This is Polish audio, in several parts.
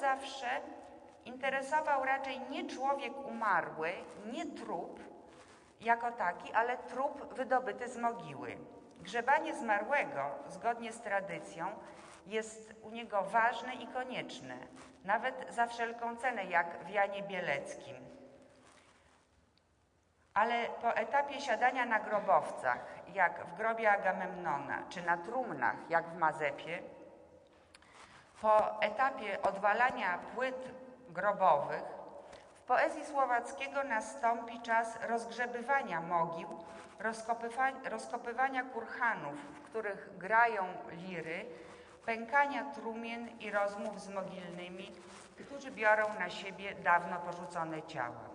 zawsze interesował raczej nie człowiek umarły, nie trup jako taki, ale trup wydobyty z mogiły. Grzebanie zmarłego, zgodnie z tradycją, jest u niego ważne i konieczne, nawet za wszelką cenę, jak w Janie Bieleckim. Ale po etapie siadania na grobowcach, jak w grobie Agamemnona, czy na trumnach, jak w Mazepie, po etapie odwalania płyt grobowych, w poezji słowackiego nastąpi czas rozgrzebywania mogił, rozkopywania kurhanów, w których grają liry, pękania trumien i rozmów z mogilnymi, którzy biorą na siebie dawno porzucone ciała.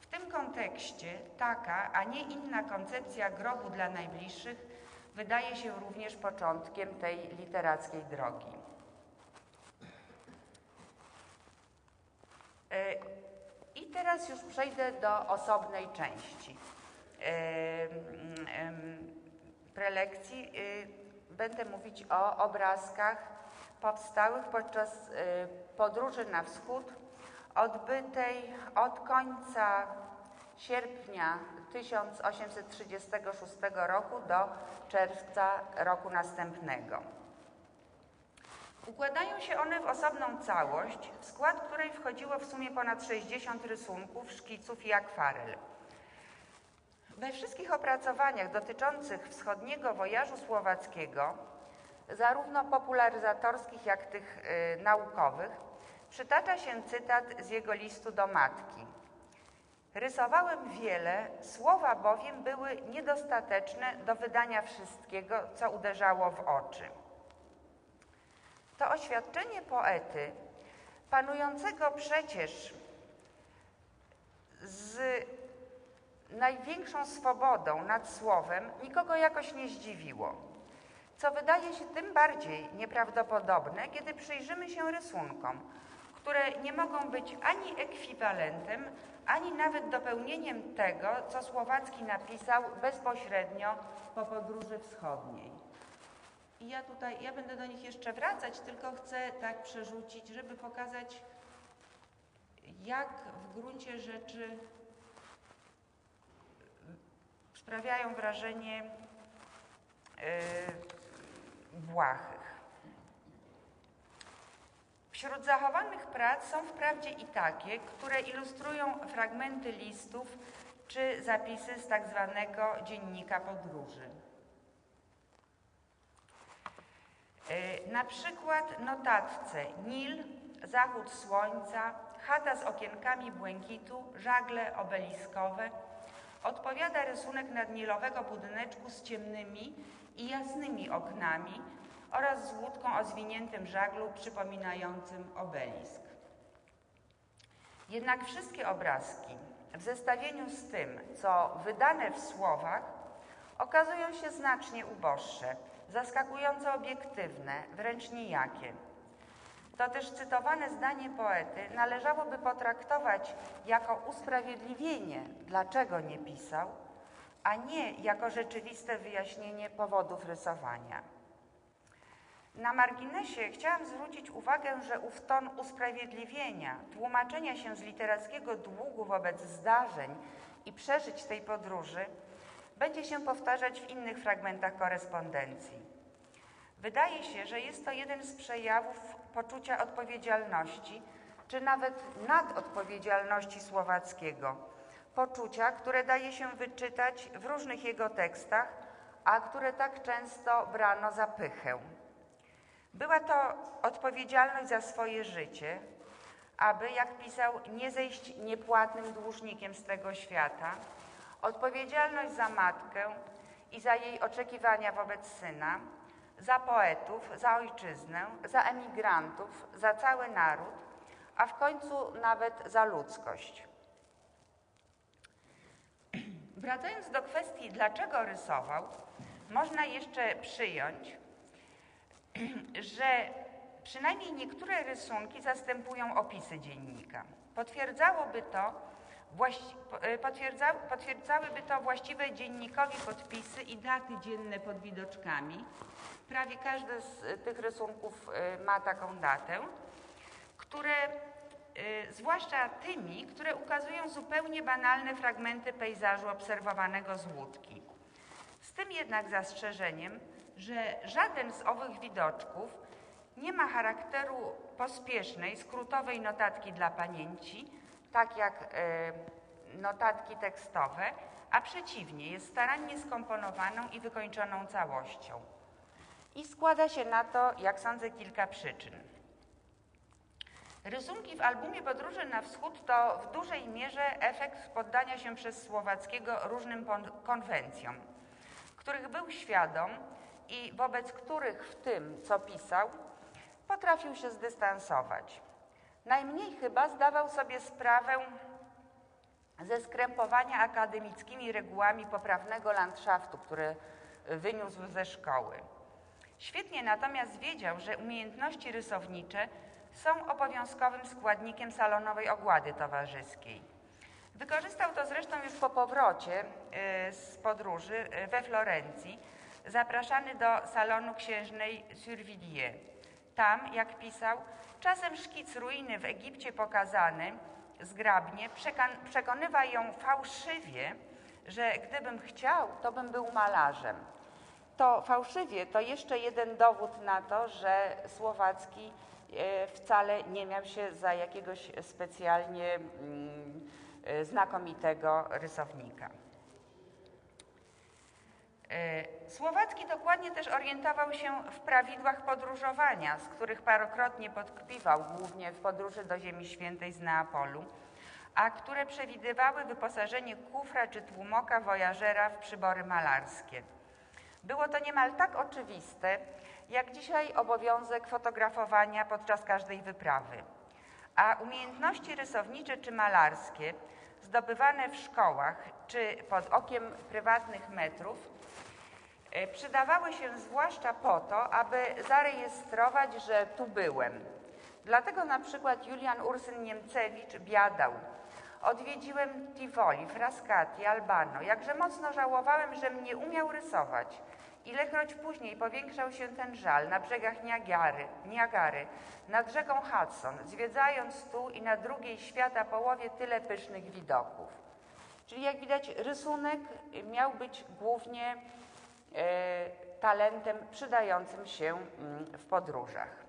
W tym kontekście taka, a nie inna koncepcja grobu dla najbliższych wydaje się również początkiem tej literackiej drogi. E, I teraz już przejdę do osobnej części prelekcji. E, będę mówić o obrazkach powstałych podczas e, podróży na wschód, odbytej od końca sierpnia 1836 roku do czerwca roku następnego. Układają się one w osobną całość, w skład której wchodziło w sumie ponad 60 rysunków, szkiców i akwarel. We wszystkich opracowaniach dotyczących wschodniego wojażu słowackiego, zarówno popularyzatorskich, jak tych y, naukowych, przytacza się cytat z jego listu do matki. Rysowałem wiele, słowa bowiem były niedostateczne do wydania wszystkiego, co uderzało w oczy. To oświadczenie poety, panującego przecież z największą swobodą nad słowem, nikogo jakoś nie zdziwiło. Co wydaje się tym bardziej nieprawdopodobne, kiedy przyjrzymy się rysunkom, które nie mogą być ani ekwiwalentem, ani nawet dopełnieniem tego, co Słowacki napisał bezpośrednio po podróży wschodniej. I ja tutaj, ja będę do nich jeszcze wracać, tylko chcę tak przerzucić, żeby pokazać, jak w gruncie rzeczy sprawiają wrażenie yy, błahych. Wśród zachowanych prac są wprawdzie i takie, które ilustrują fragmenty listów czy zapisy z tak zwanego dziennika podróży. E, na przykład notatce Nil, zachód słońca, chata z okienkami błękitu, żagle obeliskowe. Odpowiada rysunek nadnilowego budyneczku z ciemnymi i jasnymi oknami oraz z łódką o zwiniętym żaglu przypominającym obelisk. Jednak wszystkie obrazki w zestawieniu z tym, co wydane w słowach, okazują się znacznie uboższe – zaskakująco obiektywne, wręcz nijakie. To też cytowane zdanie poety należałoby potraktować jako usprawiedliwienie, dlaczego nie pisał, a nie jako rzeczywiste wyjaśnienie powodów rysowania. Na marginesie chciałam zwrócić uwagę, że ów ton usprawiedliwienia, tłumaczenia się z literackiego długu wobec zdarzeń i przeżyć tej podróży będzie się powtarzać w innych fragmentach korespondencji. Wydaje się, że jest to jeden z przejawów poczucia odpowiedzialności, czy nawet nadodpowiedzialności słowackiego. Poczucia, które daje się wyczytać w różnych jego tekstach, a które tak często brano za pychę. Była to odpowiedzialność za swoje życie, aby, jak pisał, nie zejść niepłatnym dłużnikiem z tego świata, Odpowiedzialność za matkę i za jej oczekiwania wobec syna, za poetów, za ojczyznę, za emigrantów, za cały naród, a w końcu nawet za ludzkość. Wracając do kwestii, dlaczego rysował, można jeszcze przyjąć, że przynajmniej niektóre rysunki zastępują opisy dziennika. Potwierdzałoby to, potwierdza, potwierdzałyby to właściwe dziennikowi podpisy i daty dzienne pod widoczkami. Prawie każdy z tych rysunków e, ma taką datę, które, zwłaszcza tymi, które ukazują zupełnie banalne fragmenty pejzażu obserwowanego z łódki. Z tym jednak zastrzeżeniem, że żaden z owych widoczków nie ma charakteru pospiesznej, skrótowej notatki dla pamięci, tak jak y, notatki tekstowe, a przeciwnie, jest starannie skomponowaną i wykończoną całością. I składa się na to, jak sądzę, kilka przyczyn. Rysunki w albumie Podróże na Wschód to w dużej mierze efekt poddania się przez Słowackiego różnym konwencjom, których był świadom i wobec których w tym, co pisał, potrafił się zdystansować. Najmniej chyba zdawał sobie sprawę ze skrępowania akademickimi regułami poprawnego landszaftu, które wyniósł ze szkoły. Świetnie natomiast wiedział, że umiejętności rysownicze są obowiązkowym składnikiem salonowej ogłady towarzyskiej. Wykorzystał to zresztą już po powrocie y, z podróży y, we Florencji, zapraszany do salonu księżnej Survilliers. Tam, jak pisał, czasem szkic ruiny w Egipcie pokazany zgrabnie przekonywa ją fałszywie, że gdybym chciał, to bym był malarzem. To fałszywie to jeszcze jeden dowód na to, że Słowacki e, wcale nie miał się za jakiegoś specjalnie mm, e, znakomitego rysownika. E, Słowacki dokładnie też orientował się w prawidłach podróżowania, z których parokrotnie podkpiwał, głównie w podróży do Ziemi Świętej z Neapolu, a które przewidywały wyposażenie kufra czy tłumoka wojażera w przybory malarskie. Było to niemal tak oczywiste, jak dzisiaj obowiązek fotografowania podczas każdej wyprawy. A umiejętności rysownicze czy malarskie, zdobywane w szkołach czy pod okiem prywatnych metrów, e, przydawały się zwłaszcza po to, aby zarejestrować, że tu byłem. Dlatego na przykład Julian Ursyn Niemcewicz biadał – Odwiedziłem Tivoli, Frascati, Albano. Jakże mocno żałowałem, że mnie umiał rysować. Ilekroć później powiększał się ten żal na brzegach Niagary, Niagary, nad rzeką Hudson, zwiedzając tu i na drugiej świata połowie tyle pysznych widoków. Czyli jak widać rysunek miał być głównie e, talentem przydającym się mm, w podróżach.